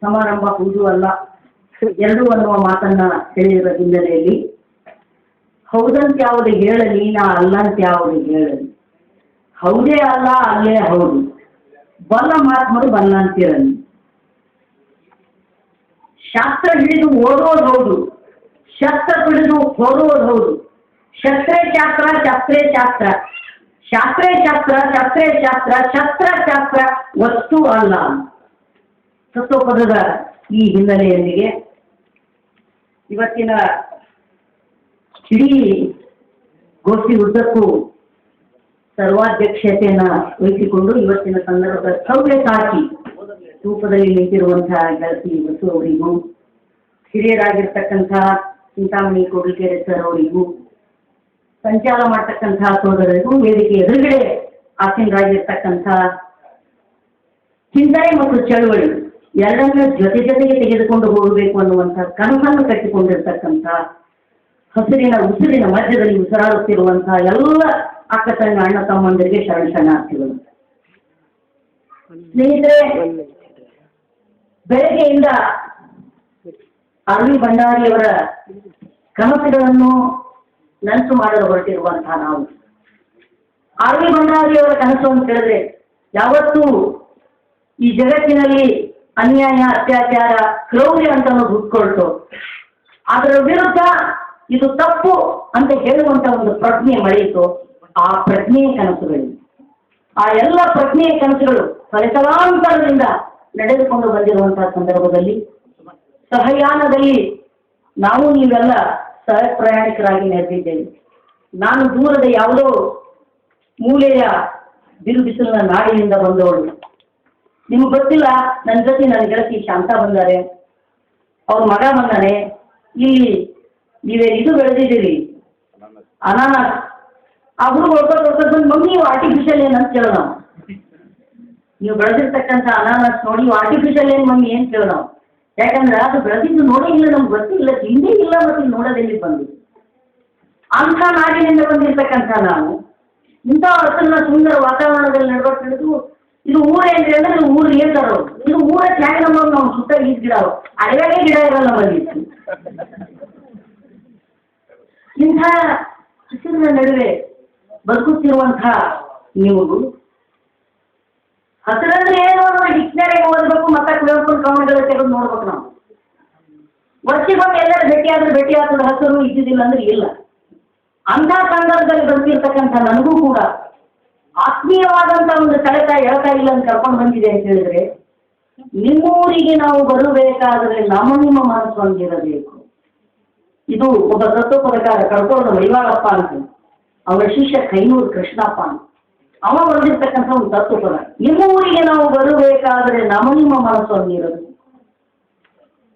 ಸಮಾರಂಭ ಪೂಜು ಅಲ್ಲ. ಎರಡು ಅನ್ನುವ ಮಾತನ್ನ ಹೇಳಿರುವ ಹಿನ್ನೆಲೆಯಲ್ಲಿ, ಹೌದಂತ ಯಾವುದು ಹೇಳಲಿ, ನಾ ಅಲ್ಲಂತ ಯಾವುದು ಹೇಳಲಿ. ಹೌದೇ ಅಲ್ಲ, ಅಲ್ಲೇ ಹೌದು. ಬಲ್ಲ ಮಾತ್ಮರು ಬಲ್ಲ ಅಂತಿರಲಿ ಶಾಸ್ತ್ರ ಹಿಡಿದು ಓಡೋದು ಹೌದು. ಶಸ್ತ್ರ ಹಿಡಿದು ಹೊರೋದು ಹೌದು. ಶಸ್ತ್ರೇ ಶಾಸ್ತ್ರ ಶಸ್ತ್ರೇ ಶಾಸ್ತ್ರ. ಶಾಸ್ತ್ರೇ ಶಾಸ್ತ್ರ, ಶಸ್ತ್ರೇ ಶಾಸ್ತ್ರ, ಶಸ್ತ್ರ ಶಾಸ್ತ್ರ ವಸ್ತು ಅಲ್ಲ. ತತ್ವಪದದ ಈ ಹಿನ್ನೆಲೆಯೊಂದಿಗೆ ಇವತ್ತಿನ ಇಡೀ ಗೋಷ್ಠಿ ಉದ್ದಕ್ಕೂ ಸರ್ವಾಧ್ಯಕ್ಷತೆಯನ್ನ ವಹಿಸಿಕೊಂಡು ಇವತ್ತಿನ ಸಂದರ್ಭದ ಸೌದೆ ಸಾಕಿ ರೂಪದಲ್ಲಿ ನಿಂತಿರುವಂತಹ ಗೆಳತಿ ಬಸು ಅವರಿಗೂ ಹಿರಿಯರಾಗಿರ್ತಕ್ಕಂತಹ ಚಿಂತಾಮಣಿ ಕೋಗಿಲ್ಕೆರೆ ಸರ್ ಅವರಿಗೂ ಸಂಚಾರ ಮಾಡ್ತಕ್ಕಂತಹ ಸೋದರರಿಗೂ, ವೇದಿಕೆ ಎದುರುಗಡೆ ಆಸೀನರಾಗಿರ್ತಕ್ಕಂತಹ ಚಿಂತನೆ ಮತ್ತು ಚಳುವಳಿ ಎರಡನ್ನೂ ಜೊತೆ ಜೊತೆಗೆ ತೆಗೆದುಕೊಂಡು ಹೋಗಬೇಕು ಅನ್ನುವಂಥ ಕನಸನ್ನು ಕಟ್ಟಿಕೊಂಡಿರ್ತಕ್ಕಂಥ ಹಸಿರಿನ ಉಸಿರಿನ ಮಧ್ಯದಲ್ಲಿ ಉಸಿರಾಡುತ್ತಿರುವಂತಹ ಎಲ್ಲ ಅಕ್ಕ ತಂಗ ಅಣ್ಣ ತಮ್ಮಂದರಿಗೆ ಶರಣ ಶರಣಾರ್ಥಿಗಳು ಸ್ನೇಹಿತರೆ, ಬೆಳಗ್ಗೆಯಿಂದ ಅರವಿ ಭಂಡಾರಿಯವರ ಕನಸುಗಳನ್ನು ನನಸು ಮಾಡಲು ಹೊರಟಿರುವಂತಹ ನಾವು. ಅರವಿ ಭಂಡಾರಿಯವರ ಅಂತ ಹೇಳಿದ್ರೆ ಯಾವತ್ತೂ ಈ ಜಗತ್ತಿನಲ್ಲಿ ಅನ್ಯಾಯ, ಅತ್ಯಾಚಾರ, ಕ್ರೌರ್ಯ ಅಂತ ಹುಟ್ಕೊಳ್ತು. ಅದರ ವಿರುದ್ಧ ಇದು ತಪ್ಪು ಅಂತ ಹೇಳುವಂತ ಒಂದು ಪ್ರಜ್ಞೆ ಮಳೆಯಿತು. ಆ ಪ್ರಜ್ಞೆಯ ಕನಸುಗಳು. ಆ ಎಲ್ಲ ಪ್ರಜ್ಞೆಯ ಕನಸುಗಳು ತಲೆತಲಾಂತರದಿಂದ ನಡೆದುಕೊಂಡು ಬಂದಿರುವಂತಹ ಸಂದರ್ಭದಲ್ಲಿ, ಸಹಯಾನದಲ್ಲಿ ನಾವು ನೀವೆಲ್ಲ ಸಹ ಪ್ರಯಾಣಿಕರಾಗಿ ನೆರೆದಿದ್ದೇವೆ ನಾನು ದೂರದ ಯಾವುದೋ ಮೂಲೆಯ ಬಿರು ಬಿಸಿಲಿನ ನಾಡಿನಿಂದ ಬಂದವಳು. ನಿಮ್ಗೆ ಗೊತ್ತಿಲ್ಲ ನನ್ನ ಜೊತೆ ನನ್ನ ಗೆಳತಿ ಶಾಂತ ಬಂದಾರೆ. ಅವ್ರ ಮಗ ಬಂದಾನೆ. ಇಲ್ಲಿ ನೀವೇ ಇದು ಬೆಳೆದಿದ್ದೀರಿ? ಅನಾನಸ್. ಆ ಹುಡುಗ ಹೊಡ್ಕೊಂಡು ಬಂದು ಮಮ್ಮಿ ನೀವು ಆರ್ಟಿಫಿಷಿಯಲ್ ಏನು ಅಂತ ಕೇಳೋಣ. ನೀವು ಬೆಳೆದಿರ್ತಕ್ಕಂಥ ಅನಾನಸ್ ನೋಡಿ ನೀವು ಆರ್ಟಿಫಿಷಿಯಲ್ ಏನು ಮಮ್ಮಿ ಏನು ಕೇಳೋಣ. ಯಾಕಂದ್ರೆ ಅದು ಬೆಳೆದಿದ್ದು ನೋಡೇ ಇಲ್ಲ, ನಮ್ಗೆ ಗೊತ್ತಿಲ್ಲ, ತಿಂದೇ ಇಲ್ಲ ಮತ್ತು ನೋಡೋದೆಲ್ಲಿ ಬಂದು. ಅಂಥ ನಾಡಿನಿಂದ ಬಂದಿರ್ತಕ್ಕಂಥ ನಾವು, ಇಂಥ ಸುಂದರ ವಾತಾವರಣದಲ್ಲಿ ನಡ್ಕೊಂಡು ಹಿಡಿದು ಊರ ಏನ್ರಿ ಅಂದ್ರೆ ಇದು ಊರು ನೀರ್ ತರೋದು ಇದು ಊರ ತ್ಯಾಗ ನಮ್ಮ ನಾವು ಸುತ್ತ ಈ ಗಿಡ ಅಡವೆಗೆ ಗಿಡ ಇರಲ್ಲ ನಮ್ಮಲ್ಲಿ. ಇಂಥ ಹಸಿರಿನ ನಡುವೆ ಬದುಕುತ್ತಿರುವಂತಹ ನೀವು ಹಸಿರಂದ್ರೆ ಏನು ಅನ್ನೋದು ಡಿಕ್ಷನರಿ ಓದಬೇಕು, ಮತ್ತೆ ಕೇಳ್ಕೊಂಡು ಕವನಗಳು ತೆಗೆದು ನೋಡ್ಬೇಕು ನಾವು. ವರ್ಷಕ್ಕೊಮ್ಮೆ ಎಲ್ಲರೂ ಭೇಟಿ ಆದ್ರೆ ಭೇಟಿ ಆಗ್ತದೆ ಹಸಿರು ಇದ್ದಿದ್ದಿಲ್ಲ ಅಂದ್ರೆ ಇಲ್ಲ. ಅಂತ ಸಂದರ್ಭದಲ್ಲಿ ಬಂದಿರ್ತಕ್ಕಂಥ ನನಗೂ ಕೂಡ ಆತ್ಮೀಯವಾದಂಥ ಒಂದು ಸೆಳೆತ ಹೇಳ್ತಾ ಇಲ್ಲ ಅಂತ ಕರ್ಕೊಂಡು ಬಂದಿದೆ ಅಂತ ಹೇಳಿದ್ರೆ, ನಿಮ್ಮೂರಿಗೆ ನಾವು ಬರಬೇಕಾದ್ರೆ ನಮ್ಮ ನಿಮ್ಮ ಮನಸ್ಸು ಹೊಂದಿರಬೇಕು ಇದು ಒಬ್ಬ ತತ್ವಪದಕಾರ ಕಳ್ಕೊಳ್ಳೋದು ಮೈವಾಳಪ್ಪ ಅಂತ. ಅವರ ಶಿಷ್ಯ ಕೈನೂರು ಕೃಷ್ಣಪ್ಪ ಅಂತ. ಅವ ಬರೆದಿರ್ತಕ್ಕಂಥ ಒಂದು ತತ್ವಪದ. ನಿಮ್ಮ ಊರಿಗೆ ನಾವು ಬರಬೇಕಾದ್ರೆ ನಮ್ಮ ನಿಮ್ಮ ಮನಸ್ಸು ಹೊಂದಿರಬೇಕು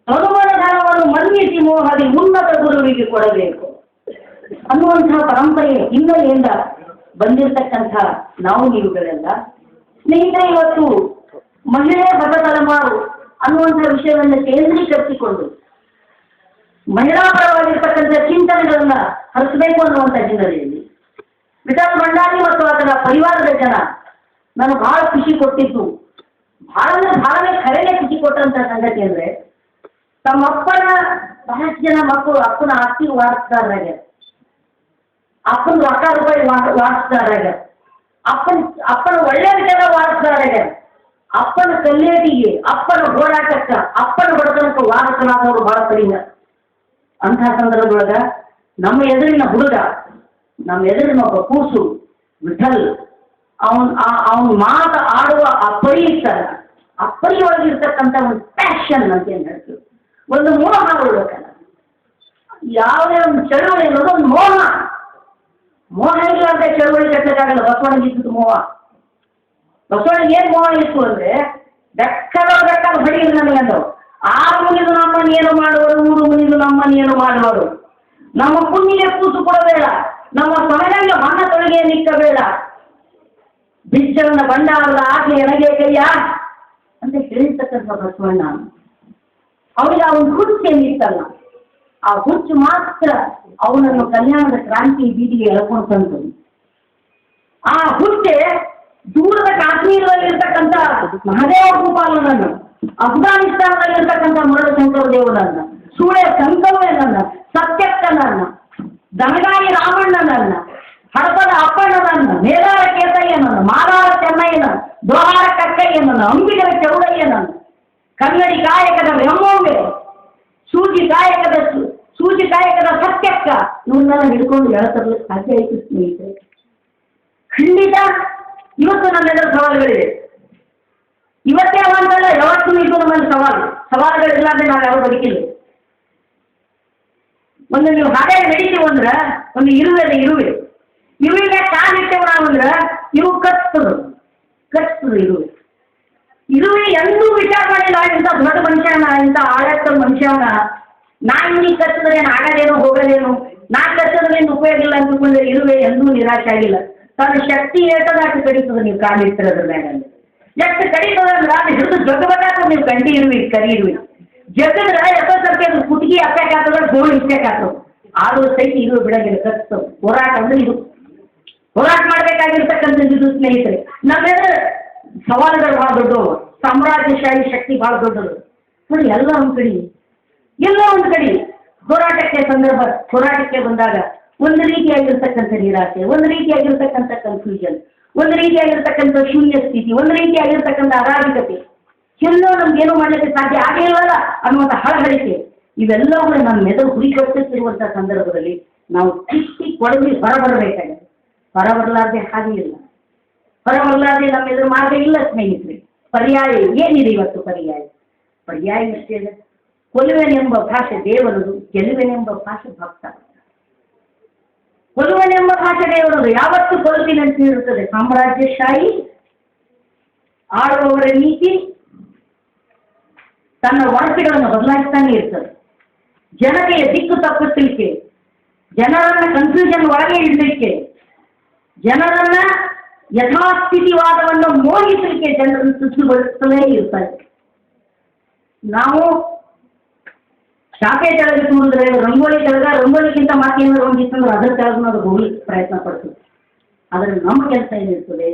ತನುಮನಧನವನ್ನು ಮನ್ನಿಸಿ ಮೋಹದಿ ಉನ್ನತ ಗುರುವಿಗೆ ಕೊಡಬೇಕು ಅನ್ನುವಂತಹ ಪರಂಪರೆಯ ಹಿನ್ನೆಲೆಯಿಂದ ಬಂದಿರತಕ್ಕಂಥ ನಾವು ನೀವುಗಳೆಲ್ಲ, ಸ್ನೇಹಿತರೆ, ಇವತ್ತು ಮಹಿಳೆ ಹೊಸ ತಲೆಮಾರು ಅನ್ನುವಂಥ ವಿಷಯವನ್ನು ಕೇಂದ್ರೀಕರಿಸಿಕೊಂಡು ಮಹಿಳಾ ಪರವಾಗಿರ್ತಕ್ಕಂಥ ಚಿಂತನೆಗಳನ್ನ ಹರಿಸಬೇಕು ಅನ್ನುವಂಥ ಹಿನ್ನೆಲೆಯಲ್ಲಿ ವಿಠಲ್ ಭಂಡಾರಿ ಮತ್ತು ಅದರ ಪರಿವಾರದ ಜನ ನಾನು ಬಹಳ ಖುಷಿ ಕೊಟ್ಟಿದ್ದು. ಬಹಳ ಬಹಳ ಬಹಳನೇ ಖರೇನೆ ಖುಷಿ ಕೊಟ್ಟಂತ ಸಂಗತಿ ಅಂದ್ರೆ, ತಮ್ಮ ಅಪ್ಪನ, ಬಹಳಷ್ಟು ಜನ ಮಕ್ಕಳು ಅಪ್ಪನ ಆಸ್ತಿ ವಾರಿಸ್ತಾರಾಗ ಅಪ್ಪನ ರೊಕ್ಕ ರೂಪಾಯಿ ವಾರಿಸ್ತಾರಾಗ ಅಪ್ಪನ ಅಪ್ಪನ ಒಳ್ಳೆ ವಿಚಾರ ವಾರಿಸ್ತಾರಾಗ ಅಪ್ಪನ ಕಲ್ಲೇಟಿಗೆ ಅಪ್ಪನ ಹೋರಾಟಕ್ಕ ಅಪ್ಪನ ಬಡತನಕ್ಕೆ ವಾರಸನಾದವರು ಬಹಳ ಕಡಿಮೆ ಅಂತಹ ಸಂದರ್ಭದೊಳಗ ನಮ್ಮ ಎದುರಿನ ಹುಡುಗ ನಮ್ಮ ಎದುರಿನ ಒಬ್ಬ ಕೂಸು ವಿಠಲ್ ಅವನ್ ಅವನ ಮಾತು ಆಡುವ ಆ ಪರಿ ಇರ್ತಲ್ಲ ಆ ಪರಿ ಒಳಗಿರ್ತಕ್ಕಂಥ ಒಂದು ಪ್ಯಾಷನ್ ಅಂತ ಏನು ಹೇಳ್ತೀವಿ ಒಂದು ಮೋಹ ಉಳ್ಬೇಕಲ್ಲ ಯಾವುದೇ ಒಂದು ಚಳುವಳಿ ಅನ್ನೋದು ಒಂದು ಮೋಹ ಮೋಹ ಇಲ್ಲ ಅಂತ ಚಳುವಳಿ ಕಟ್ಟಕ್ಕಾಗಲ್ಲ ಬಸವಣ್ಣಗಿದ್ದು ಮೋಹ. ಬಸವಣ್ಣಗೆ ಏನು ಮೋಹ ಇತ್ತು ಅಂದ್ರೆ ಬೆಕ್ಕದ ಬೆಕ್ಕದ ಬಡಿಯಿಲ್ಲ ನನಗೆ ಅಂದವು ಆರು ನಮ್ಮನ್ನು ಏನು ಮಾಡುವರು, ಮೂರು ಮುನಿದು ನಮ್ಮನ್ನು ಏನು ಮಾಡುವರು. ನಮ್ಮ ಪುಣ್ಯ ಕೂಸು ಕೊಡಬೇಡ. ನಮ್ಮ ಸಮಯಂಗ ಮಣ್ಣ ತೊಳಗೆ ನಿಕ್ಕಬೇಡ. ಬಿಚ್ಚವನ ಬಂಡಾರದ ಆಗ್ಲಿ ಎನಗೆ ಕೈಯ? ಅಂತ ಹೇಳಿರ್ತಕ್ಕಂಥ ಬಸವಣ್ಣ. ಅವನಿಗೆ ಅವನ ಕೃತ್ಯ ಏನಿತ್ತಲ್ಲ ಆ ಹುಚ್ಚು ಮಾತ್ರ ಅವನನ್ನು ಕಲ್ಯಾಣದ ಕ್ರಾಂತಿ ಬೀದಿಗೆ ಎಳ್ಕೊಂಡು ತಂತು ಆ ಹುಚ್ಚೆ ದೂರದ ಕಾಶ್ಮೀರದಲ್ಲಿ ಇರ್ತಕ್ಕಂಥ ಮಹದೇವ ಗೋಪಾಲನನ್ನು, ಅಫ್ಘಾನಿಸ್ತಾನದಲ್ಲಿರ್ತಕ್ಕಂಥ ಮರಳು ಶಂಕರ ದೇವನನ್ನ ಸೂಳೆ ಸಂಕವನನ್ನ ಸತ್ಯಕ್ಕನನ್ನ ದನಗಾಯಿ ರಾಮಣ್ಣನನ್ನ ಹಡಪದ ಅಪ್ಪಣ್ಣನನ್ನ ಮೇಲಾರ ಕೇತಯ್ಯನನ್ನು ಮಾಲಾರ ಚೆನ್ನಯ್ಯನ ದೋಹಾರ ಕಕ್ಕಯ್ಯನನ್ನ, ಅಂಬಿಗರ ಚೌಡಯ್ಯನನ್ನು, ಕನ್ನಡಿ ಕಾಯಕದ ಬ್ರಹ್ಮೋಂಬೆ, ಸೂಜಿ ಕಾಯಕದ ಸು- ಸೂಜಿ ಕಾಯಕದ ಸತ್ಯಕ್ಕ. ಇವನ್ನೆಲ್ಲ ಹಿಡ್ಕೊಂಡು ಹೇಳ್ತರ್ಲಿಕ್ಕೆ ಸಾಧ್ಯ ಆಯ್ತು ಸ್ನೇಹಿತರೆ. ಖಂಡಿತ ಇವತ್ತು ನನ್ನೆಲ್ಲರ ಸವಾಲುಗಳಿವೆ. ಇವತ್ತೇ ಅವಂತಲ್ಲ ಯಾವತ್ತೂ ಇದು ನಮ್ಮಲ್ಲಿ ಸವಾಲು. ಸವಾಲುಗಳಿಲ್ಲಾಂದ್ರೆ ನಾವು ಯಾವ ಬದುಕಿಲ್ಲ. ಒಂದು ನೀವು ಹಾಗೆ ನಡೀತೀವಿ ಅಂದ್ರೆ, ಒಂದು ಇರುವೆ ಇರುವೆ. ಇರುವಿಗೆ ಕಾಲಿಟ್ಟೆವು ನಾವು ಅಂದ್ರೆ, ಇವು ಕತ್ತದು ಕತ್ತದು ಇರುವೆ. ಇರುವೆ ಎಂದೂ ವಿಚಾರ ಮಾಡಿಲ್ಲ ಇಂಥ ದೊಡ್ಡ ಮನುಷ್ಯನ, ಇಂಥ ಆಳತ್ತ ಮನುಷ್ಯನ ನಾ ನೀನು ಕತ್ತಿದ್ರೆ ಏನು ಹೋಗೋದೇನು ಹೋಗದೇನು? ನಾ ಕತ್ತಿದ್ರೆ ಏನು ಉಪಯೋಗ ಇಲ್ಲ ಅಂದ್ಕೊಂಡ್ರೆ ಇರುವೆ ಎಂದೂ ನಿರಾಶೆ ಆಗಿಲ್ಲ. ತನ್ನ ಶಕ್ತಿ ಅಷ್ಟು ಕಡಿತದೆ, ನೀವು ಕಾಲಿಟ್ಟಿರೋದ್ರ ಮೇಲೆ ಎಷ್ಟು ಕಡಿತದ ಅಂದ್ರೆ ಅದು ಹಿಡಿದು ಜಗ್ಗಬೇಕಾಗ್ತದೆ, ನೀವು ಕಂಡಿ ಇರುವಿ ಕರಿ ಇರುವಿ ಜಗದ್ರ ಎಷ್ಟೋ ಸರ್ತಿ ಅದು ಕುತ್ತಿಗೆ ಹತ್ತಕ್ಕಾಗ್ತದ ಗೋಳು ಇಷ್ಟಕ್ಕಾಗ್ತದೆ ಆದರೂ ಸಹಿತ ಇರುವೆ ಬಿಡಂಗಿಲ್ಲ ಕತ್ತ ಹೋರಾಟ ಅಂದ್ರೆ ಇದು. ಹೋರಾಟ ಮಾಡಬೇಕಾಗಿರ್ತಕ್ಕಂಥದ್ದು ಇದು, ಸ್ನೇಹಿತರೆ. ನಮ್ಮೆಲ್ಲ ಸವಾಲುಗಳು ಭಾಳ ದೊಡ್ಡವು. ಸಾಮ್ರಾಜ್ಯಶಾಹಿ ಶಕ್ತಿ ಭಾಳ ದೊಡ್ಡದು. ನೋಡಿ, ಎಲ್ಲ ಒಂದು ಕಡೆ ಎಲ್ಲ ಒಂದು ಕಡೆ ಹೋರಾಟಕ್ಕೆ ಸಂದರ್ಭ, ಹೋರಾಟಕ್ಕೆ ಬಂದಾಗ ಒಂದು ರೀತಿಯಾಗಿರ್ತಕ್ಕಂಥ ನಿರಾಸೆ, ಒಂದು ರೀತಿಯಾಗಿರ್ತಕ್ಕಂಥ ಕನ್ಫ್ಯೂಷನ್ ಒಂದು ರೀತಿಯಾಗಿರ್ತಕ್ಕಂಥ ಶೂನ್ಯ ಸ್ಥಿತಿ, ಒಂದು ರೀತಿಯಾಗಿರ್ತಕ್ಕಂಥ ಅರಾಜಕತೆ. ಎಲ್ಲೋ ನಮ್ಗೇನೋ ಮಾಡಲಿಕ್ಕೆ ಸಾಧ್ಯ ಆಗೇ ಇಲ್ಲ ಅನ್ನುವಂಥ ಹಳಹಳಿಕೆ. ಇವೆಲ್ಲವೂ ನಮ್ಮ ಮೆದುಳು ಹುರಿಕೊಟ್ಟಿರುವಂಥ ಸಂದರ್ಭದಲ್ಲಿ ನಾವು ಕಿತ್ತಿ ಕೊಡಗಿ ಹೊರಬರಬೇಕಾಗಿದೆ. ಹೊರಬರಲಾರ್ದೆ ಹಾಗೆ ಇಲ್ಲ. ಹೊರಬರಲಾರ್ದೆ ನಮ್ಮ ಎದುರು ಮಾರ್ಗ ಇಲ್ಲ ಸ್ನೇಹಿತರೆ. ಪರ್ಯಾಯ ಏನಿದೆ ಇವತ್ತು ಪರ್ಯಾಯ? ಪರ್ಯಾಯ ಇಷ್ಟೇ ಇದೆ ಕೊಲುವೆನೆಂಬ ಭಾಷೆ ದೇವರದು ಗೆಲುವೆನೆಂಬ ಭಾಷೆ ಭಕ್ತ. ಕೊಲುವನೆಂಬ ಭಾಷೆ ದೇವರದು ಯಾವತ್ತು ಅಂತ ಇರುತ್ತದೆ ಸಾಮ್ರಾಜ್ಯಶಾಹಿ, ಆಳುವವರ ನೀತಿ, ತನ್ನ ವಾಕ್ಯಗಳನ್ನು ಬದಲಾಯಿಸ್ತಾನೆ ಇರ್ತದೆ. ಜನತೆಯ ದಿಕ್ಕು ತಪ್ಪಿಸಲಿಕ್ಕೆ, ಜನರನ್ನ ಕನ್ಫ್ಯೂಷನ್ ಒಳಗೆ ಇಡಲಿಕ್ಕೆ, ಜನರನ್ನ ಯಥಾಸ್ಥಿತಿವಾದವನ್ನು ಮೋಹಿಸಲಿಕ್ಕೆ ಜನರನ್ನು ಸುತ್ತುಗೊಳಿಸುತ್ತಲೇ ಇರ್ತಾರೆ. ನಾವು ಶಾಖೆ ಕೆಳಗೆ ತೂರಿದ್ರೆ ರಂಗೋಲಿ ಕೆಳಗ ರಂಗೋಲಿಗಿಂತ ಒಂದಿತ್ತು ಒಂದಿತ್ತಂದ್ರೆ ಅದರ ಕೆಳಗೆ ಅದು ಹೋಗ್ಲಿಕ್ಕೆ ಪ್ರಯತ್ನ ಪಡ್ತೀವಿ. ಆದರೆ ನಮ್ಮ ಕೆಲಸ ಏನಿರ್ತದೆ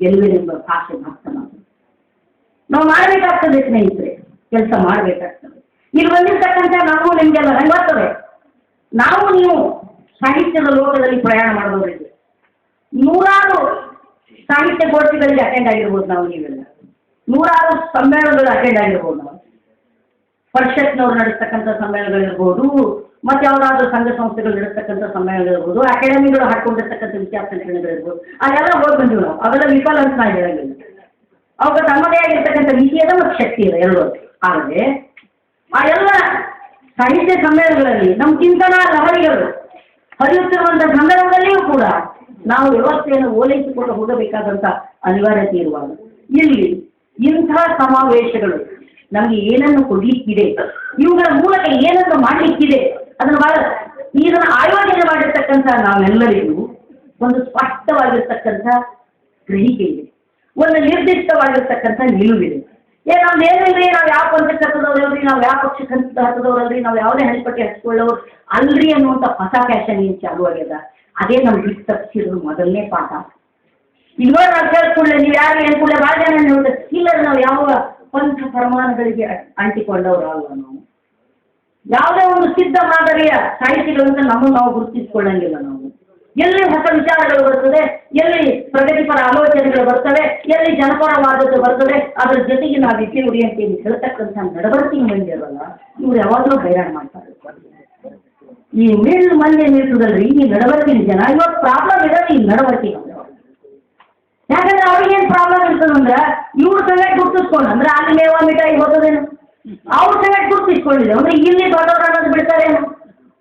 ಗೆಲುವಿನೆಂಬ ಭಾಷೆ ಭಕ್ತ ನಾವು ನಾವು ಮಾಡಬೇಕಾಗ್ತದೆ ಸ್ನೇಹಿತರೆ, ಕೆಲಸ ಮಾಡಬೇಕಾಗ್ತದೆ. ಇಲ್ಲಿ ಬಂದಿರ್ತಕ್ಕಂಥ ನಾವು ನಿಮಗೆಲ್ಲ ರಂಗೋತ್ಸವೆ. ನಾವು ನೀವು ಸಾಹಿತ್ಯದ ಲೋಕದಲ್ಲಿ ಪ್ರಯಾಣ ಮಾಡುವವರಿಗೆ ನೂರಾರು ಸಾಹಿತ್ಯ ಗೋಷ್ಠಿಗಳಿಗೆ ಅಟೆಂಡ್ ಆಗಿರ್ಬೋದು ನಾವು ನೀವೆಲ್ಲ. ನೂರಾರು ಸಮ್ಮೇಳನಗಳು ಅಟೆಂಡ್ ಆಗಿರ್ಬೋದು ನಾವು. ಪರಿಷತ್ನವ್ರು ನಡೆಸ್ತಕ್ಕಂಥ ಸಮ್ಮೇಳನಗಳಿರ್ಬೋದು, ಮತ್ತೆ ಯಾವುದಾದ್ರೂ ಸಂಘ ಸಂಸ್ಥೆಗಳು ನಡೆಸ್ತಕ್ಕಂಥ ಸಮ್ಮೇಳನಗಳಿರ್ಬೋದು, ಅಕಾಡೆಮಿಗಳು ಹಾಕೊಂಡಿರ್ತಕ್ಕಂಥ ವಿಚಾರ ಸಂಕಿರಣಗಳಿರ್ಬೋದು ಅದೆಲ್ಲ ಹೋಗಿ ಬಂದಿವಿ ನಾವು. ಅವೆಲ್ಲ ವಿಫಲ ಅಂತ ನಾನು ಹೇಳಂಗಿಲ್ಲ ಅವಾಗ ತಮ್ಮದೇ ಆಗಿರ್ತಕ್ಕಂಥ ವಿಷಯದ ಮತ್ತು ಶಕ್ತಿ ಇದೆ ಎರಡು ಆದರೆ, ಆ ಎಲ್ಲ ಸಾಹಿತ್ಯ ಸಮ್ಮೇಳನಗಳಲ್ಲಿ ನಮ್ಮ ಚಿಂತನ ಲಹರಿಗಳು ಹರಿಯುತ್ತಿರುವಂಥ ಸಂದರ್ಭದಲ್ಲಿಯೂ ಕೂಡ ನಾವು ವ್ಯವಸ್ಥೆಯನ್ನು ಓಲೈಸಿಕೊಂಡು ಹೋಗಬೇಕಾದಂಥ ಅನಿವಾರ್ಯತೆ ಇರುವಾಗ, ಇಲ್ಲಿ ಇಂಥ ಸಮಾವೇಶಗಳು ನಮಗೆ ಏನನ್ನು ಕೊಡ್ಲಿಕ್ಕಿದೆ? ಇವುಗಳ ಮೂಲಕ ಏನನ್ನು ಮಾಡಲಿಕ್ಕಿದೆ? ಅದನ್ನು ಬಹಳ ಇದನ್ನು ಆಯೋಜನೆ ಮಾಡಿರ್ತಕ್ಕಂಥ ನಾವೆಲ್ಲರಿಗೂ ಒಂದು ಸ್ಪಷ್ಟವಾಗಿರ್ತಕ್ಕಂಥ ಗ್ರಹಿಕೆ ಇದೆ. ಒಂದು ನಿರ್ದಿಷ್ಟವಾಗಿರ್ತಕ್ಕಂಥ ನಿಲುವಿದೆ. ಏ ನಮ್ದು ಏನಿಲ್ರಿ? ನಾವು ಯಾವ ಪಂಚಕ್ಕೆ ಹತ್ತದವ್ರಲ್ರಿ ನಾವು ಯಾವ ಪಕ್ಷಕ್ಕೆ ಹತ್ತ ಹತ್ತದವ್ರಲ್ರಿ ನಾವು ಯಾವುದೇ ಹಣಿಪಟ್ಟಿ ಹಚ್ಕೊಳ್ಳೋರು ಅಲ್ರಿ ಅನ್ನುವಂಥ ಹೊಸ ಫ್ಯಾಷನ್ ಏನು ಚಾಲು ಆಗ್ಯದ? ಅದೇ ನಮ್ಗೆ ತಪ್ಪಿಸಿದ್ರು ಮೊದಲನೇ ಪಾಠ. ಇಲ್ವೋ ನಾವು ಕೇಳಿಸ್ಕೊಳ್ಳಿ ನೀವು ಯಾರು ಏನು ಭಾಳ ಜನ ಇಲ್ಲ, ನಾವು ಯಾವ ಪಂಚ ಪ್ರಮಾಣಗಳಿಗೆ ಅಂಟಿಕೊಂಡವ್ರು ನಾವು? ಯಾವುದೇ ಒಂದು ಸಿದ್ಧ ಮಾದರಿಯ ಸಾಹಿತಿಗಳಿಂದ ನಮ್ಮನ್ನು ನಾವು ಗುರುತಿಸಿಕೊಳ್ಳಂಗಿಲ್ಲ ನಾವು. ಎಲ್ಲಿ ಹೊಸ ವಿಚಾರಗಳು ಬರ್ತದೆ, ಎಲ್ಲಿ ಪ್ರಗತಿಪರ ಆಲೋಚನೆಗಳು ಬರ್ತವೆ, ಎಲ್ಲಿ ಜನಪರವಾದದ್ದು ಬರ್ತದೆ, ಅದರ ಜೊತೆಗೆ ನಾವು ಇಟ್ಟಿ ಉಡಿ ಅಂತ ಹೇಳಿ ಹೇಳ್ತಕ್ಕಂಥ ನಡವಳಿಕೆ ಮಂದಿ ಇರಲ್ಲ ಇವ್ರು ಯಾವಾಗಲೂ ಹೈರಾಣ ಮಾಡ್ತಾರೆ. ಈ ಮಿಲ್ ಮಂದಿ ಏನಿರ್ತದಲ್ರಿ ಈ ನಡವಳಿಕೆ ಜನ ಇವತ್ತು ಪ್ರಾಬ್ಲಮ್ ಇರೋದು ಈ ನಡವಳಿಕೆ. ಯಾಕಂದ್ರೆ ಅವ್ರಿಗೇನು ಪ್ರಾಬ್ಲಮ್ ಇರ್ತದಂದ್ರೆ ಇವ್ರ ಸಂಗಟ್ ಗುರ್ತಿಸ್ಕೊಂಡು ಅಂದ್ರೆ ಅಲ್ಲಿ ಮೇವಾ ಮಿಠಾಯಿ ಹೋಗೋದೇನು ಅವ್ರ ಸಂಗಟ್ ಗುರ್ತಿಸ್ಕೊಂಡಿದೆ ಅಂದ್ರೆ ಇಲ್ಲಿ ದೊಡ್ಡವ್ರು ಅನ್ನೋದು ಬಿಡ್ತಾರೆ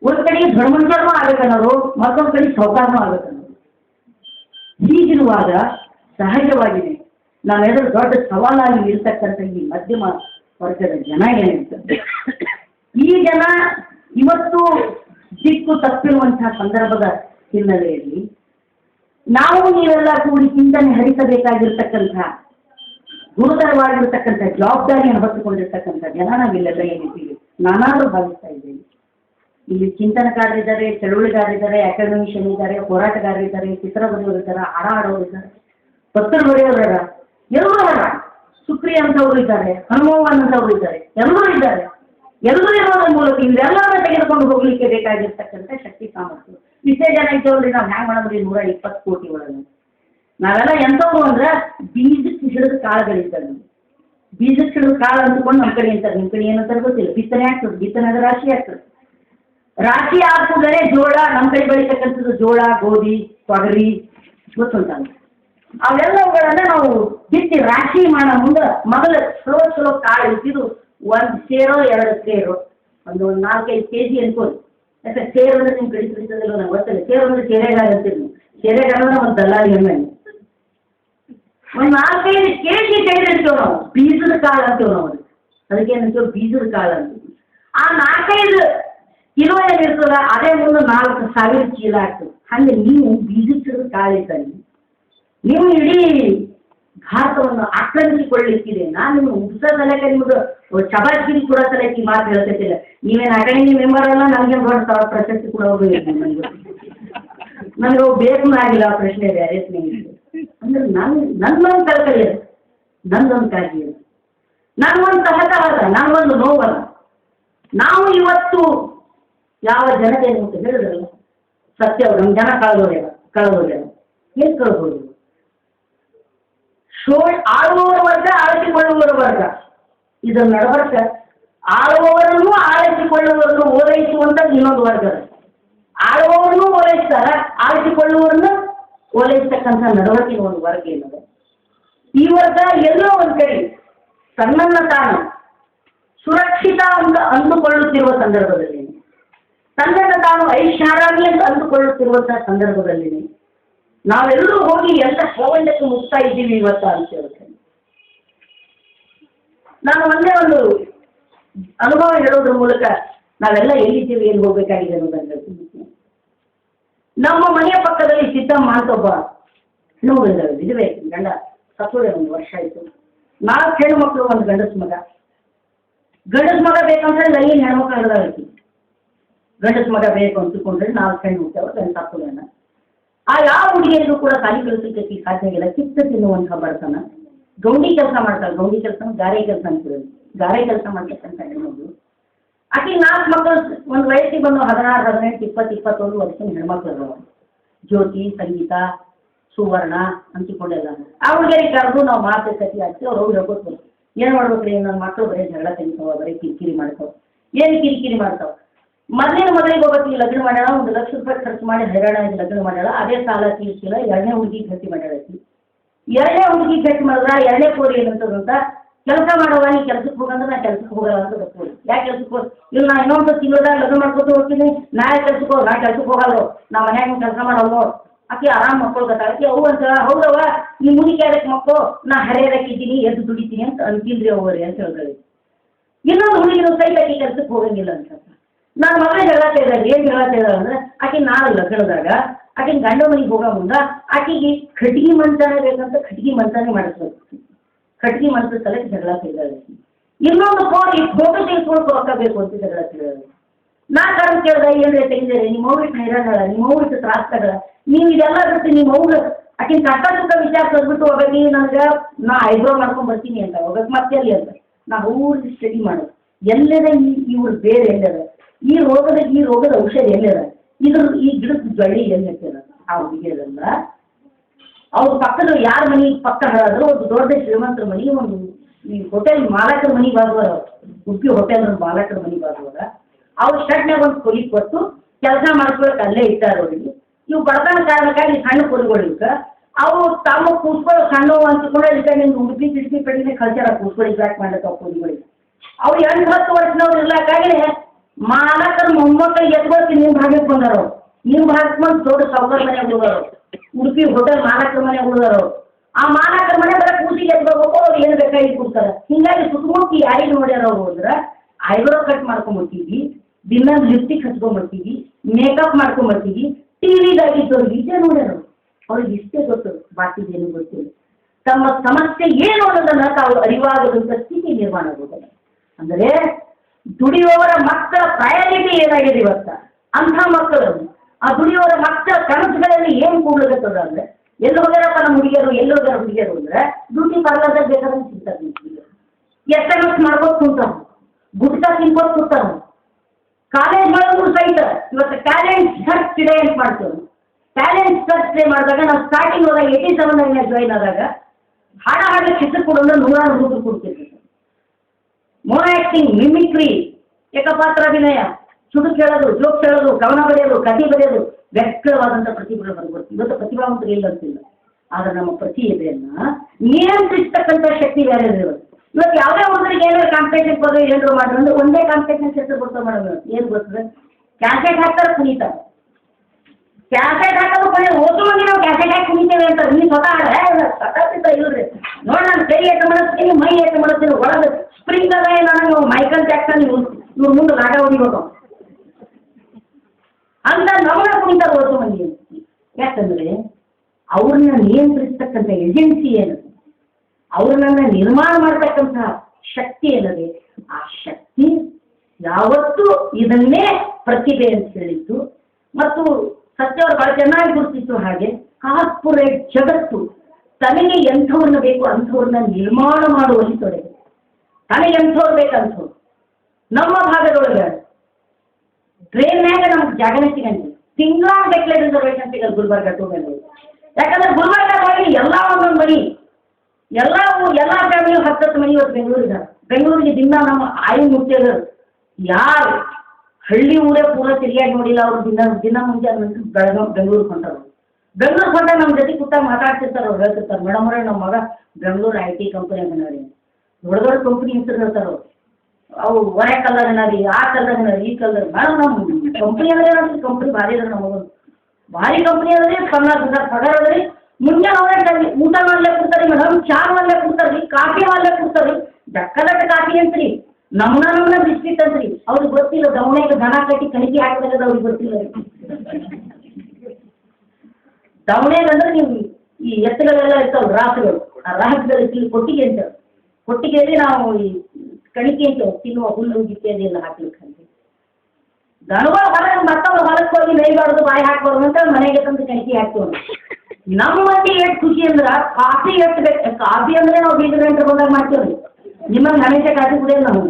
ಒಂದು ಕಡೆಗೆ ಧರ್ಮಂಚರ್ಮ ಆಗ್ಬೇಕನ್ನೋರು, ಮತ್ತೊಂದು ಕಡೆ ಸೌಕಾರನೂ ಆಗ್ಬೇಕನ್ನೋರು. ಹೀಗಿರುವಾಗ ಸಹಜವಾಗಿದೆ. ನಾವೆಲ್ಲರೂ ದೊಡ್ಡ ಸವಾಲಾಗಿ ಇರ್ತಕ್ಕಂಥ ಈ ಮಧ್ಯಮ ವರ್ಗದ ಜನ ಏನಿರ್ತದೆ? ಈ ಜನ ಇವತ್ತು ದಿಕ್ಕು ತಪ್ಪಿರುವಂತಹ ಸಂದರ್ಭದ ಹಿನ್ನೆಲೆಯಲ್ಲಿ ನಾವು ನೀವೆಲ್ಲ ಕೂಡಿ ಚಿಂತನೆ ಹರಿಸಬೇಕಾಗಿರ್ತಕ್ಕಂಥ, ಗುರುತರವಾಗಿರ್ತಕ್ಕಂಥ ಜವಾಬ್ದಾರಿಯನ್ನು ಹೊತ್ತುಕೊಂಡಿರ್ತಕ್ಕಂಥ ಜನ ನಾವಿಲ್ಲೆಲ್ಲ ಏನಿದ್ದೀವಿ? ನಾನಾದರೂ ಭಾವಿಸ್ತಾ ಇದ್ದೇನೆ ಇಲ್ಲಿ ಚಿಂತನಕಾರರಿದ್ದಾರೆ ಚಳುವಳಿಗಾರರಿದ್ದಾರೆ ಅಕಾಡೆಮಿಷಿಯನ್ ಇದ್ದಾರೆ ಹೋರಾಟಗಾರರಿದ್ದಾರೆ ಚಿತ್ರ ಬರೆಯೋರಿದ್ದಾರೆ ಹಾಡ ಆಡೋರಿದ್ದಾರೆ ಪತ್ರ ಬರೆಯೋರಿದ್ದಾರೆ ಎಲ್ಲರೂ ಅಲ್ಲ ಸುಕ್ರಿ ಅಂತವ್ರು ಇದ್ದಾರೆ ಹನುಮವ್ವನ್ ಅಂತವ್ರು ಇದ್ದಾರೆ, ಎಲ್ಲರೂ ಇದ್ದಾರೆ. ಎಲ್ಲರೂ ಇರೋದ್ರ ಮೂಲಕ ಇವೆಲ್ಲವನ್ನ ತೆಗೆದುಕೊಂಡು ಹೋಗ್ಲಿಕ್ಕೆ ಬೇಕಾಗಿರ್ತಕ್ಕಂಥ ಶಕ್ತಿ ಸಾಮರ್ಥ್ಯ. ಇಷ್ಟೇ ಜನ ಇದ್ದವ್ರಿ ನಾವು ಹ್ಯಾಂಗ್ ಮಾಡೋದ್ರಿ? ನೂರ ಇಪ್ಪತ್ತು ಕೋಟಿ ಒಳಗೆ. ನಾವೆಲ್ಲ ಎಂಥವ್ರು ಅಂದ್ರೆ ಬೀಜಕ್ಕೆ ಹಿಡಿದ ಕಾಳುಗಳಿದ್ದಾರೆ ಬೀಜಕ್ಕೆ ಹಿಡಿದ ಕಾಳು ಅಂದ್ಕೊಂಡು ನಮ್ಮ ಕಡೆ ಅಂತಾರೆ. ನಿಮ್ಮ ಕಡೆ ಏನಂತಾರೆ ಗೊತ್ತಿಲ್ಲ. ಬಿತ್ತನೆ ಆಗ್ತದೆ. ಬಿತ್ತನೆ ಅಂದ್ರೆ ರಾಶಿ ಆಗ್ತದೆ. ರಾಶಿ ಹಾಕುದರೆ ಜೋಳ ನಮ್ಮ ಕಡೆ ಬೆಳೀತಕ್ಕಂಥದ್ದು ಜೋಳ, ಗೋಧಿ, ತೊಗರಿ, ಗೊತ್ತುಂಟಲ್ಲ. ಅವೆಲ್ಲವುಗಳನ್ನ ನಾವು ಬಿತ್ತಿ ರಾಶಿ ಮಾಡೋ ಮುಂದೆ ಮೊದಲು ಸ್ಲೋ ಸ್ಲೋ ಕಾಳು ಇಟ್ಟಿದ್ದು ಒಂದು ಸೇರೋ ಎರಡು ಸೇರು ಒಂದು ಒಂದು ನಾಲ್ಕೈದು ಕೆ ಜಿ ಅನ್ಕೊಳ್ಳಿ ಯಾಕಂದ್ರೆ ಸೇರು ಅಂದ್ರೆ ನಿಮ್ಮ ಕಡೆ ತಿಳಿತದಿಲ್ಲ ನಂಗೆ ಗೊತ್ತಿಲ್ಲ ಸೇರು ಅಂದ್ರೆ ಸೇರೆಗಾಲ ಅಂತೀವಿ ನೀವು ಸೇರೆಗಾಲ ಅಂದ್ರೆ ಒಂದು ದಲ್ಲಾಳಿ ಎಮ್ಮೆ ಒಂದು ನಾಲ್ಕೈದು ಕೆ ಜಿ ತೆಗೆದಿರ್ತೇವೆ ನಾವು ಬೀಜದ ಕಾಳು ಅಂತೀವಿ ನಾವು ಅದಕ್ಕೆ ಅದಕ್ಕೆ ಏನಂತೀವಿ ಬೀಜದ ಕಾಳು ಅಂತೀವಿ ಆ ನಾಲ್ಕೈದು ಕಿಲೋ ಏನಿರ್ತದ ಅದೇ ಮುಂದೆ ನಾಲ್ಕು ಸಾವಿರ ಚೀಲ ಆಗ್ತದೆ ಹಂಗೆ ನೀವು ಬೀಜದ ಕಾಳು ಇದ್ದಲ್ಲಿ ನೀವು ಇಡೀ ಭಾರತವನ್ನು ಆಕ್ರಮಿಸಿಕೊಳ್ಳಿಕ್ಕಿದೆ. ನಾನು ನಿಮ್ಮ ಉಪ ಸಲಕ್ಕೆ ನಿಮ್ಗೆ ಶಬಾಷ್ಗಿರಿ ಕೂಡ ಸಲಕ್ಕೆ ಮಾತು ಹೇಳ್ತಿದ್ದಿಲ್ಲ ನೀವೇನು ಅಕಾಡೆಮಿ ಮೆಂಬರ್ ಅಲ್ಲ ನಮಗೆ ದೊಡ್ಡ ಪ್ರಶಸ್ತಿ ಕೂಡ ಹೋಗಿ ನನಗೆ ನನಗೆ ಅವು ಬೇಕು ಆಗಿಲ್ಲ ಆ ಪ್ರಶ್ನೆ ಬೇರೆ ಸ್ನೇಹಿತರೆ. ಅಂದ್ರೆ ನಾನು ನನ್ನೊಂದು ಕಲ್ಕಲಿ ಅದು. ನಂದೊಂದು ಕಾಳಜಿ ಅದು. ನನ್ನೊಂದು ಸಹಕಾರ ನನ್ನೊಂದು ನೋವಲ್ಲ. ನಾವು ಇವತ್ತು ಯಾವ ಜನತೆ ಅಂತ ಹೇಳಿದ್ರಲ್ಲ, ಸತ್ಯ ನಮ್ಮ ಜನ ಕಳೆದೋಗ್ಯಾರ ಕಳೆದೋಗ್ಯಾರ ಏನು ಕಳೆದೋಗ್ಯಾರ ಶೋ ಆಳುವವರ ವರ್ಗ, ಆಳಿಸಿಕೊಳ್ಳುವವರ ವರ್ಗ. ಇದರ ನಡವರ್ಕ ಆಳುವವರನ್ನು ಆಳಿಸಿಕೊಳ್ಳುವವರನ್ನು ಓಲೈಸುವಂತ ಇನ್ನೊಂದು ವರ್ಗ. ಆಳುವವರನ್ನು ಓಲೈಸ್ತಾರ, ಆಳಿಸಿಕೊಳ್ಳುವವರನ್ನು ಓಲೈಸ್ತಕ್ಕಂಥ ನಡವಳಿಕೆ ಒಂದು ವರ್ಗ ಏನದು? ಈ ವರ್ಗ ಎಲ್ಲೋ ಒಂದು ಕಡೆ ತನ್ನನ್ನ ತಾನು ಸುರಕ್ಷಿತ ಅಂತ ಅಂದುಕೊಳ್ಳುತ್ತಿರುವ ಸಂದರ್ಭದಲ್ಲಿ, ತನ್ನನ್ನು ತಾನು ಐಷಾರಾಮಿ ಅಂತ ಅಂದುಕೊಳ್ಳುತ್ತಿರುವಂತಹ ಸಂದರ್ಭದಲ್ಲಿ ನಾವೆಲ್ಲರೂ ಹೋಗಿ ಎಲ್ಲ ಕೋವಂಡಕ್ಕೆ ಮುಗ್ತಾ ಇದ್ದೀವಿ ಇವತ್ತು ಅಂತ ಹೇಳ್ತೇನೆ. ನಾನು ಒಂದೇ ಒಂದು ಅನುಭವ ಹೇಳೋದ್ರ ಮೂಲಕ ನಾವೆಲ್ಲ ಎಲ್ಲಿದ್ದೀವಿ ಏನು ಹೋಗ್ಬೇಕಾಗಿದೆ ಅನ್ನೋದನ್ನ ಹೇಳ್ತೀನಿ. ನಮ್ಮ ಮನೆಯ ಪಕ್ಕದಲ್ಲಿ ಸಿದ್ದಮ್ಮ ಅಂತ ಒಬ್ಬ ಹೆಣ್ಣುಗಳಿದ್ದಾವೆ ವಿಧವೆ, ಗಂಡ ಸತ್ತೋದೆ ಒಂದು ವರ್ಷ ಆಯಿತು. ನಾಲ್ಕು ಹೆಣ್ಣು ಮಕ್ಕಳು ಒಂದು ಗಂಡಸ ಮಗ. ಗಂಡಸ ಮಗ ಬೇಕಂದ್ರೆ ಲೈನ್ ಹೆಣ್ಮಕ್ಳು ಹೇಳ್ದಾಗ ಗಂಡಸ ಮಗ ಬೇಕು ಅಂತಕೊಂಡ್ರೆ ನಾಲ್ಕು ಹೆಣ್ಣು ಮಕ್ಕಳು ಗಂಡ ಸತ್ತೋದನ್ನ ಆ ಯಾವ ಹುಡುಗಿಯರಿಗೂ ಕೂಡ ತಾಲಿ ಕಲಿಸಲಿಕ್ಕೆ ಸಾಧ್ಯ ಆಗಿಲ್ಲ ಕಿತ್ತು ತಿನ್ನುವಂತಹ ಬಡತನ. ಗೌಂಡಿ ಕೆಲಸ ಮಾಡ್ತಾರೆ. ಗೌಂಡಿ ಕೆಲಸ ಗಾರೆ ಕೆಲಸ ಅಂತೀವಿ ಗಾರೆ ಕೆಲಸ ಮಾಡ್ತಕ್ಕಂಥ ಹೆಣ್ಮಗಳು ಆಕೆ ನಾಲ್ಕು ಮಕ್ಕಳು ಒಂದು ವಯಸ್ಸಿಗೆ ಬಂದು ಹದಿನಾರು, ಹದಿನೆಂಟು, ಇಪ್ಪತ್ತು, ಇಪ್ಪತ್ತೊಂದು ವರ್ಷದ ಹೆಣ್ಮಕ್ಳು ಅದಾವ. ಜ್ಯೋತಿ, ಸಂಗೀತ, ಸುವರ್ಣ ಅಂತಿಕೊಂಡೆಲ್ಲ ಆ ಹುಡುಗಿಯರಿಗೆ ಕರೆದು ನಾವು ಮಾತುಕತೆ ಹಚ್ಚಿ ಅವ್ರು ಹೋಗಿ ಹೇಳ್ಕೊತ ಏನು ಮಾಡ್ಬೇಕ್ರಿ? ನನ್ನ ಮಕ್ಕಳು ಬರೀ ಜಗಳ ತೆಗಿತಾವ, ಬರೀ ಕಿರಿಕಿರಿ ಮಾಡ್ತಾವ. ಏನು ಕಿರಿಕಿರಿ ಮಾಡ್ತಾವ? ಮೊದಲಿನ ಮದುವೆಗೆ ಈ ಲಗ್ನ ಮಾಡ್ಯಾಳ ಒಂದು ಲಕ್ಷ ರೂಪಾಯಿ ಖರ್ಚು ಮಾಡಿ ಹೈರಾಣ ಆಗಿ ಲಗ್ನ ಮಾಡ್ಯಾಳ ಅದೇ ಸಾಲ ತೀರಿಸಿಲ್ಲ, ಎರಡನೇ ಹುಡುಗಿ ಗಟ್ಟಿ ಮಾಡ್ಯಾಳ. ಎರಡನೇ ಹುಡುಗಿ ಗಟ್ಟಿ ಮಾಡಿದ್ರ ಎರಡನೇ ಕೋರಿ ಏನಂತದಂತ ಕೆಲಸ ಮಾಡುವ ನೀ ಕೆಲ್ಸಕ್ಕೆ ಹೋಗಂದ್ರೆ ನಾ ಕೆಲ್ಸಕ್ಕೆ ಹೋಗಲ್ಲ ಅಂತ ಗೊತ್ತು ಯಾಕೆ ಕೆಲ್ಸಕ್ಕೆ ಹೋಗಿ? ಇಲ್ಲ, ನಾ ಇನ್ನೊಂದು ತಿಂಗಳದಾಗ ಲಗ್ನ ಮಾಡ್ಕೊತ ಹೋಗ್ತೀನಿ, ನಾಳೆ ಕೆಲ್ಸಕ್ಕೆ ಹೋಗಿ, ನಾ ಕೆಲ್ಸಕ್ಕೆ ಹೋಗಲ್ಲ ನಾ ಮನ್ಯಾಗ ಕೆಲಸ ಮಾಡಲ್ಲ ಆಕೆ ಆರಾಮ್ ಮಕ್ಕಳು ಆಕೆ ಅವು ಅಂತ ಹೌದವ್ವ, ನೀ ಮುದುಕಿ ಅದಕ್ಕೆ ಮಕ್ಕಳು, ನಾ ಹರಿಯರಕ್ಕಿದ್ದೀನಿ ಎದ್ದು ದುಡಿತೀನಿ ಅಂತ ಅಂತಿಲ್ರಿ ಅವ್ರಿ ಅಂತ ಹೇಳಿದ್ರಿ ಇನ್ನೊಂದು ಹುಡುಗಿನ ಕೈ ಆಕೆ ಕೆಲ್ಸಕ್ಕೆ ಹೋಗಂಗಿಲ್ಲ ಅಂತ. ನಾನು ಮಗಳ ಜಗಳ ಇದ್ದಾರೆ ಏನು ಜಗಳ ಅಂದ್ರೆ ಆಕೆ ನಾಳೆ ಲಗ್ನದಾಗ ಆಕೆ ಗಂಡ ಮನೆಗೆ ಹೋಗೋ ಮುಂದೆ ಆಕೆಗೆ ಕಟ್ಗಿ ಮಂಚನೇ ಬೇಕಂತ ಕಟ್ಗಿ ಮಂಚನೇ ಮಾಡಿಸ್ಬೇಕು. ಕಟ್ಗಿ ಮಂಚದ ಸಲಕ್ಕೆ ಜಗಳ ತೆಗ್ದಾಳೆ ಇನ್ನೊಂದು ಫೋನ್ ಈ ಫೋಟೋ ತೆಗೆಸ್ಕೊಂಡು ರೊಕ್ಕ ಬೇಕು ಅಂತ ಜಗಳ ತೆಗ್ದಾಳೆ ನಾ ಕಾರಣ ಕೇಳ್ದೆ, ಏನ್ರಿ ತೆಗಿದಾರೆ ನಿಮ್ಮ ಅವ್ರಿಗೆ ಹೈರಾಣಗಳ ನಿಮ್ಮ ಅವ್ರಿಗೆ ತ್ರಾಸ್ತಾಗ ನೀವು ಇದೆಲ್ಲ ಬಿಟ್ಟು ನಿಮ್ಮ ಅವ್ರು ಆಕಿನ ಕಷ್ಟ ಸುಖ ವಿಚಾರ ತಂದ್ಬಿಟ್ಟು ಹೋಗ ನೀವು ನನಗೆ ನಾ ಐಬ್ರೋ ಮಾಡ್ಕೊಂಡು ಬರ್ತೀನಿ ಅಂತ ಹೋಗಕ್ಕೆ ಮತ್ತೆ ಅಲ್ಲಿ ಅಂತ. ನಾ ಊರಿಗೆ ಸ್ಟಡಿ ಮಾಡೋದು. ಎಲ್ಲದ ಇವ್ರು ಬೇರೆ ಎಲ್ಲದ. ಈ ರೋಗದ ಈ ರೋಗದ ಔಷಧ ಎಲ್ಲಿದೆ? ಇದ್ರ, ಈ ಗಿಡದ ಬಳ್ಳಿ ಎಲ್ಲಿ ಆ ಹುಡುಗಿಯರೆಲ್ಲ ಅವ್ರ ಪಕ್ಕದ ಯಾರ ಮನೆ ಪಕ್ಕ ಹೇಳಿದ್ರು ಒಂದು ದೊಡ್ಡ ಶ್ರೀಮಂತರ ಮನೆ, ಒಂದು ಈ ಹೋಟೆಲ್ ಮಾಲಕರ ಮನೆ ಬಾಗುವರ ಉಡುಪಿ ಹೋಟೆಲ್ ಮಾಲಕರ ಮನೆ ಬಾಗುವರ ಅವ್ರ ಶರ್ಟ್ನಾಗ ಒಂದು ಕೊಲಿ ಕೊಟ್ಟು ಕೆಲಸ ಮಾಡ್ಕೊಳಕ್ ಅಲ್ಲೇ ಇಟ್ಟಾರ ಅವ್ರಿಗೆ. ನೀವು ಬಡತನ ಕಾರಣಕ್ಕಾಗಿ ಸಣ್ಣ ಕೊಲಿಗೊಳಿಕ ಅವು ತಮ್ಮ ಕೂತ್ಕೊಳ್ಳೋ ಸಣ್ಣವು ಅಂತಕೊಂಡು ಇಲ್ಲಿ ಕಡೆ ನಿಮ್ಗೆ ಉಡುಪಿ ಕಿಟಕಿ ಕಡೆಗೆ ಕಳ್ಸ್ಯಾರ ಕೂತ್ಕೊಳ್ಳಿ, ಬ್ಯಾಕ್ ಮಾಡಕ್ಕೆ ಕುರಿಗಳಿಗೆ ಅವ್ರು ಎಂಟು, ಹತ್ತು ವರ್ಷದವ್ರು ಇರ್ಲಾಕಾಗಲೇ ಮಾಲಕರ ಮೊಮ್ಮಕ್ಕಳು ಎತ್ಕೊಳ್ತಿ ನಿಮ್ಮ ಭಾಗಕ್ಕೆ ಬಂದಾರ. ನಿಮ್ಮ ಭಾಗಕ್ಕೆ ಬಂದು ದೊಡ್ಡ ಸೌಕರ್ ಮನೆ ಹುಡುಗರು ಉಡುಪಿ ಹೋಟೆಲ್ ಮಾಲಕರ ಮನೆ ಹುಡುಗರು ಆ ಮಾಲಕರ ಮನೆ ಬರ ಕೂಸಿಗೆ ಎತ್ಕೋಬೇಕು ಅವ್ರು ಏನು ಬೇಕಾಗಿ ಕೊಡ್ತಾರೆ. ಹಿಂಗಾಗಿ ಸುತ್ತಮುತ್ತ ಯಾರಿಗೆ ನೋಡ್ಯಾರ ಅವ್ರು ಅಂದ್ರೆ ಐಬ್ರೋ ಕಟ್ ಮಾಡ್ಕೊಂಬರ್ತೀವಿ ದಿನ ಲಿಪ್ಸ್ಟಿಕ್ ಹಚ್ಕೊಂಬರ್ತೀವಿ ಮೇಕಪ್ ಮಾಡ್ಕೊಂಬರ್ತೀವಿ ಟಿವಿದಾಗಿದ್ದವ್ರಿಗೆ ಇದೇ ನೋಡ್ಯಾರ ಅವ್ರು. ಅವ್ರಿಗೆ ಇಷ್ಟೇ ಗೊತ್ತು ಏನು ಗೊತ್ತಿಲ್ಲ ತಮ್ಮ ಸಮಸ್ಯೆ ಏನು ಅನ್ನೋದನ್ನ ತಾವು ಅರಿವಾಗದಂತ ಸ್ಥಿತಿ ನಿರ್ಮಾಣ ಆಗುತ್ತದೆ ಅಂದರೆ ದುಡಿಯುವವರ ಮಕ್ಕಳ ಪ್ರಯಾರಿಟಿ ಏನಾಗಿದೆ ಇವತ್ತ? ಅಂಥ ಮಕ್ಕಳು. ಆ ದುಡಿಯುವವರ ಮಕ್ಕಳ ಕನಸುಗಳಲ್ಲಿ ಏನು ಕೂಡಲಿಕ್ಕದ ಅಂದ್ರೆ, ಎಲ್ಲಿ ನಮ್ಮ ಹುಡುಗಿಯರು, ಎಲ್ಲಿ ಹೋಗ್ಯಾರ ಹುಡುಗಿಯರು ಅಂದ್ರೆ ಬ್ಯೂಟಿ ಪಾರ್ಲರ್ದಾಗ ಬೇಕಾದಂಗೆ ಸಿಗ್ತಾರೆ ಎಸ್ ಎಂ ಎಸ್ ಮಾಡ್ಬೋದು ಕುಂತಾರ? ಗುಟ್ಕಾ ತಿನ್ಬೋದು ಕೂತಾರ? ಕಾಲೇಜ್ಗಳಲ್ಲೂ ಸಹಿತ ಇವತ್ತು ಟ್ಯಾಲೆಂಟ್ ಸರ್ಚ್ ಡೇ ಅಂತ ಮಾಡ್ತೇವೆ. ಟ್ಯಾಲೆಂಟ್ ಸರ್ಚ್ ಡೇ ಮಾಡಿದಾಗ ನಾವು ಸ್ಟಾರ್ಟಿಂಗ್ ಹೋದಾಗ ಏಯ್ಟಿ ಸೆವೆನ್ ಜಾಯ್ನ್ ಆದಾಗ, ಹಾಡ ಹಾಡ ಚಿತ್ರ ಕೊಡೋದು ನೂರಾರು ಹುಡುಗರು ಕೊಡ್ತಿರ್ತೀವಿ ಮೋನ ಆಕ್ಟಿಂಗ್ ಮಿಮಿಕ್ರಿ ಏಕಪಾತ್ರಾಭಿನಯ ಸುಡು ಕೇಳೋದು, ಜೋಕ್ ಕೇಳೋದು ಕವನ ಬರೆಯೋದು ಕಥೆ ಬರೆಯೋದು ವ್ಯಕ್ತವಾದಂಥ ಪ್ರತಿಭೆಗಳು ಬರ್ಬೋದು ಇವತ್ತು ಪ್ರತಿಭಾವಂತರು ಇಲ್ಲ ಅಂತಿಲ್ಲ ಆದ್ರೆ ನಮ್ಮ ಪ್ರತಿಭೆಯನ್ನ ನಿಯಂತ್ರಿಸ್ತಕ್ಕಂಥ ಶಕ್ತಿ ಬೇರೆ ಇರೋದು ಇವತ್ತು ಯಾವುದೇ ಹುಡುಗರಿಗೆ ಏನಾದ್ರು ಕಾಂಪಿಟೇಷನ್ ಬಂದು ಏನಾದ್ರು ಮಾಡ್ರಿ ಅಂದ್ರೆ ಒಂದೇ ಕಾಂಪಿಟೇಷನ್ ಹೆಸರು ಬರ್ತದೆ ಮೇಡಮ್ ಏನು ಗೊತ್ತದೆ? ಕ್ಯಾಸೆಟ್ ಹಾಕ್ತಾರೆ ಕುಣಿತ ಕ್ಯಾಸೆಟ್ ಹಾಕೋದು ಕೊನೆ ಓದು ಮಂದಿ ನಾವು ಕ್ಯಾಸೆಟ್ ಹಾಕಿ ಕುಣಿತೇವೆ ಅಂತ ನೀವು ಸ್ವತಃ ಸ್ವತಃ ಇಲ್ರಿ. ನೋಡಿ ನಾನು ಕೈ ಏಟ ಮಾಡಿಸ್ತೀನಿ ಮೈ ಏಟ ಮಾಡಿಸ್ತೀನಿ ಒಳಗೆ ಸ್ಪ್ರಿಂಗ್ ಅದ ಏನಾರ ನೀವು ಜಾಕ್ಸನ್ ಇವ್ರು ಮುಂದೆ ಅಂತ ನಮಗ ಕುಣಿತಾರೆ ಹೊರತು ಮಂದಿ. ಯಾಕಂದ್ರೆ ಅವ್ರನ್ನ ನಿಯಂತ್ರಿಸ್ತಕ್ಕಂಥ ಏಜೆನ್ಸಿ ಏನು? ಅವ್ರನ್ನ ನಿರ್ಮಾಣ ಮಾಡ್ತಕ್ಕಂಥ ಶಕ್ತಿ ಏನದೆ? ಆ ಶಕ್ತಿ ಯಾವತ್ತೂ ಇದನ್ನೇ ಪ್ರತಿಭೆ ಅಂತ ಹೇಳಿದ್ದು. ಮತ್ತು ಸತ್ಯವರು ಬಹಳ ಚೆನ್ನಾಗಿ ಗುರುತಿತ್ತು ಹಾಗೆ ಕಾರ್ಪೊರೇಟ್ ಜಗತ್ತು ತನಗೆ ಎಂಥವ್ರನ್ನ ಬೇಕು, ಅಂಥವ್ರನ್ನ ನಿರ್ಮಾಣ ಮಾಡುವಲ್ಲಿ ತೊಡಗಿದೆ. ತನಗೆ ಎಂಥವ್ರು ಬೇಕಂಥವ್ರು. ನಮ್ಮ ಭಾಗದೊಳಗೆ ಟ್ರೈನ್ಯಾಗ ನಮ್ಗೆ ಜಾಗನೇ ಸಿಗಂಗಿಲ್ಲ. ತಿಂಗಳ ಬೇಕಲೇ ರಿಸರ್ವೇಷನ್ ಸಿಗಲ್ಲ ಗುಲ್ಬರ್ಗ ಟು ಬೆಂಗಳೂರು ಯಾಕಂದ್ರೆ ಗುಲ್ಬರ್ಗ ಹೋಗಿ ಎಲ್ಲ ಒಂದೊಂದು ಮನಿ, ಎಲ್ಲ ಎಲ್ಲ ಫ್ಯಾಮಿಲಿ ಹತ್ತತ್ತು ಮನಿ ಇವತ್ತು ಬೆಂಗಳೂರಿಗೆ ಬೆಂಗಳೂರಿಗೆ ದಿನ ನಮ್ಮ ಆಯು ಮುಟ್ಟಿದ್ರು ಯಾರು ಹಳ್ಳಿ ಊರೇ ಪೂರ ತಿರುಗಾಡಿ ನೋಡಿಲ್ಲ ಅವರು ದಿನ ದಿನ ಮುಂಚೆ ಬೆಳಗಾವ್ ಬೆಂಗಳೂರು ಹೊಂಟರು ಬೆಂಗಳೂರು ಹೊಂಟ ನಮ್ಮ ಜೊತೆ ಕುಟ್ಟ ಮಾತಾಡ್ತಿರ್ತಾರೆ, ಅವ್ರು ಹೇಳ್ತಿರ್ತಾರೆ, ಮೇಡಮ್ ಅವರೇ ನಮ್ಮ ಮಗ ಬೆಂಗಳೂರು ಐ ಟಿ ಕಂಪನಿ ಅಂಗನವಾಡಿ. ದೊಡ್ಡ ದೊಡ್ಡ ಕಂಪ್ನಿ ಹೆಸರು ಹೇಳ್ತಾರೆ ಅವ್ರು. ಅವು ಒರೆ ಕಲ್ಲರ್ ರೀ ಆ ಕಲ್ಲರ್ ಈ ಕಲ್ಲರ್ ಮೇಡಮ್ ನಮ್ಮ ಕಂಪ್ನಿ ಅಂದ್ರೆ ಏನಂತ ಕಂಪ್ನಿ ಭಾರಿ ಅದ ನಮಗೊಂದು ಭಾರಿ ಕಂಪ್ನಿ ಅಂದ್ರೆ ಪನ್ನಾಸ್ ಹಜಾರ್ ಪಗಾರ ಅದ್ರಿ ಮುಂಜಾನೆ ಅವರೇ ಟೈಮ್ ಊಟ ಮಾಡ್ಲಿಕ್ಕೆ ಕೊಡ್ತಾರೆ ಮೇಡಮ್ ಚಾ ಮಾಡ್ಲಿಕ್ಕೆ ಕೊಡ್ತಾರೆ ರೀ ಕಾಫಿ ಮಾಡ್ಲಿಕ್ಕೆ ಕೊಡ್ತಾರೆ ರೀ ಬೆಕ್ಕದಟ್ಟ ಕಾಫಿ ಅಂತ್ರಿ, ನಮ್ನ ನಮ್ನ ಬಿಸ್ಕಿಟ್ ಅಂತ್ರಿ, ಅವ್ರಿಗೆ ಗೊತ್ತಿಲ್ಲ ದವಣೆಗೆ ದನ ಕಟ್ಟಿ ಕಣಿಕೆ ಹಾಕ್ಬೇಕದ ಅವ್ರಿಗೆ ಗೊತ್ತಿಲ್ಲ ರೀ ದವಣೆಗೆ ಅಂದ್ರೆ ನೀವು ಈ ಎತ್ತುಗಳೆಲ್ಲ ಇರ್ತಾವೆ ರಾಸುಗಳು, ಆ ರಾಸುಗಳು ಕೊಟ್ಟಿಗೆ ಅಂತ. ಕೊಟ್ಟಿಗೆಯಲ್ಲಿ ನಾವು ಈ ಕಣಿಕೆ ಅಂತ ತಿನ್ನುವ ಹುಲ್ಲು ಇತ್ಯಾದಿ ಎಲ್ಲ ಹಾಕ್ಲಿಕ್ಕೆ ದನಗಳು ಹೊರಗೆ ಮತ್ತೊಂದು ಹೊಲಕ್ಕೆ ಹೋಗಿ ಮೇಯ್ಬಾರ್ದು ಬಾಯಿ ಹಾಕ್ಬಾರ್ದು ಅಂತ ಮನೆಗೆ ತಂದು ಕಣಿಕೆ ಹಾಕ್ತೀವಿ. ನಮ್ಮ ಮಂದಿ ಎಷ್ಟು ಖುಷಿ ಅಂದ್ರೆ ಕಾಫಿ ಎಷ್ಟು ಬೇಕು, ಕಾಫಿ ಅಂದ್ರೆ ನಾವು ಬೀಜ ಗಂಟೆ ಬಂದಾಗ ಮಾಡ್ತೀವಿ. ನಿಮ್ಮಂಗೆ ಹಮೇಶ ಕಾಫಿ ಕುಡಿಯೋದು ನಾವು.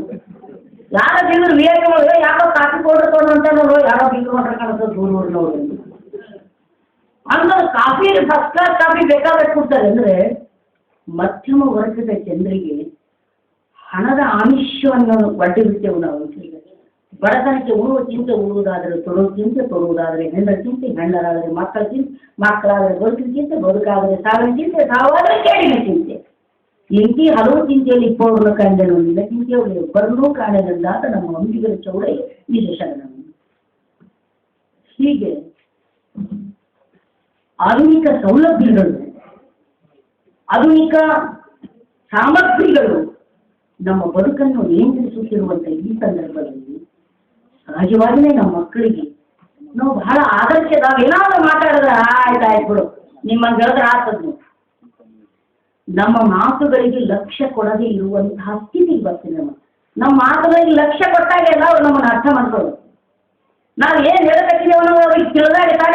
ಯಾರ ಬೀಗರು ವಿವೇಕಗಳು ಯಾರೋ ಕಾಫಿ ಪೌಡರ್ ತೊಗೊಂಡು ಅಂತ ನೋಡು ಯಾರೋ ಬೀಗರು ಮಾಡ್ರೆ ಕಾಣಿಸ್ತದೆ ದೂರ ಊರು ನೋಡಿ ಅಂದ್ರೆ ಕಾಫಿ ಫಸ್ಟ್ ಕ್ಲಾಸ್ ಕಾಫಿ ಬೇಕಾದ್ರೆ ಕೊಡ್ತಾರೆ. ಅಂದ್ರೆ ಮಧ್ಯಮ ವರ್ಗದ ಜನರಿಗೆ ಹಣದ ಆಮಿಷವನ್ನು ಒಡ್ಡಿ ಬಿಡ್ತೇವೆ ನಾವು ಈಗ ಬಡತನಕ್ಕೆ ಉಳುವ ಚಿಂತೆ ಉಳುವುದಾದರೆ ತೊಡುವ ಚಿಂತೆ ತೊಡುವುದಾದರೆ ಹೆಣ್ಣರ ಚಿಂತೆ ಹೆಣ್ಣರಾದರೆ ಮಕ್ಕಳ ಚಿಂತೆ ಮಕ್ಕಳಾದರೆ ಬದುಕಿನ ಚಿಂತೆ ಬದುಕಾದರೆ ಸಾವಿನ ಚಿಂತೆ ಸಾವಾದರೆ ಕೇಳಿನ ಚಿಂತೆ ಇಂತಿ ಹಲವು ಚಿಂತೆಯಲ್ಲಿ ಇಪ್ಪವ್ರನ್ನ ಕಂಡನು ನಿನ್ನ ಚಿಂತೆಯಲ್ಲಿ ಒಬ್ಬರನ್ನೂ ಕಾಣದಂದಾತ ನಮ್ಮ ಅಂಬಿಗರ ಚೌಡೈ ಈ ದೇಶಗಳನ್ನು ಹೀಗೆ ಆಧುನಿಕ ಸೌಲಭ್ಯಗಳು ಆಧುನಿಕ ಸಾಮಗ್ರಿಗಳು ನಮ್ಮ ಬದುಕನ್ನು ನಿಯಂತ್ರಿಸುತ್ತಿರುವಂತಹ ಈ ಸಂದರ್ಭದಲ್ಲಿ ಸಹಜವಾಗಿಯೇ ನಮ್ಮ ಮಕ್ಕಳಿಗೆ ನಾವು ಬಹಳ ಆದರ್ಶ ನಾವೇನಾದ್ರೂ ಮಾತಾಡಿದ್ರೆ ಆಯ್ತು ಆಯ್ತು ಬಿಡು. ನಿಮ್ಮಂಗೆ ಹೇಳಿದ್ರೆ ಆತದ್ದು. ನಮ್ಮ ಮಾತುಗಳಿಗೆ ಲಕ್ಷ್ಯ ಕೊಡದೇ ಇರುವಂತಹ ಸ್ಥಿತಿ ಬರ್ತೀನಿ ನಮ್ಮ ನಮ್ಮ ಮಾತುಗಳಿಗೆ ಲಕ್ಷ್ಯ ಕೊಟ್ಟಾಗೆಲ್ಲ ಅವ್ರು ನಮ್ಮನ್ನು ಅರ್ಥ ಮಾಡ್ಕೊಳ್ಳೋದು. ನಾವು ಏನು ಹೇಳಕತ್ತೀವಿ ಅನ್ನೋದು ಅವ್ರಿಗೆ ತಿಳಿದಾಗ